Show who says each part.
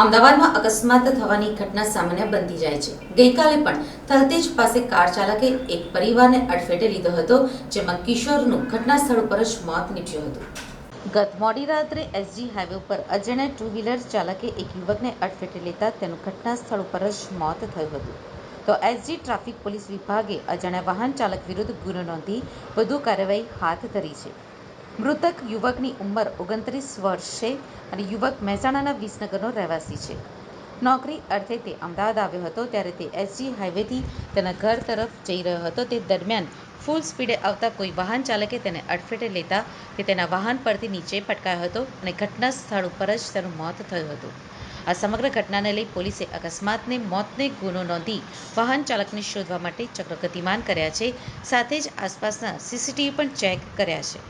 Speaker 1: અમદાવાદમાં અકસ્માત થવાની ઘટના સામાન્ય બનતી જાય છે. ગઈકાલે પણ થલતેજ પાસે કાર ચાલકે એક પરિવારને અડફેટે લીધો હતો, જેમાં કિશોરનું ઘટના સ્થળ પર જ મોત નીપજ્યું હતું. ગત મોડી રાત્રે એસજી હાઈવે ઉપર અજાણ્યા ટુ વ્હીલર ચાલકે એક યુવકને અડફેટે લેતા તેનું ઘટના સ્થળ ઉપર જ મોત થયું હતું. તો એસજી ટ્રાફિક પોલીસ વિભાગે અજાણ્યા વાહન ચાલક વિરુદ્ધ ગુનો નોંધી વધુ કાર્યવાહી હાથ ધરી છે. મૃતક યુવકની ઉંમર ઓગણત્રીસ વર્ષ છે અને યુવક મહેસાણાના વિસનગરનો રહેવાસી છે. નોકરી અર્થે તે અમદાવાદ આવ્યો હતો ત્યારે તે એસજી હાઈવેથી તેના ઘર તરફ જઈ રહ્યો હતો. તે દરમિયાન ફૂલ સ્પીડે આવતા કોઈ વાહન ચાલકે તેને અડફેટે લેતા તે તેના વાહન પરથી નીચે પટકાયો હતો અને ઘટના સ્થળ ઉપર જ તેનું મોત થયું હતું. આ સમગ્ર ઘટનાને લઈ પોલીસે અકસ્માતને મોતને ગુનો નોંધી વાહન ચાલકને શોધવા માટે ચક્ર ગતિમાન કર્યા છે. સાથે જ આસપાસના સીસીટીવી પણ ચેક કર્યા છે.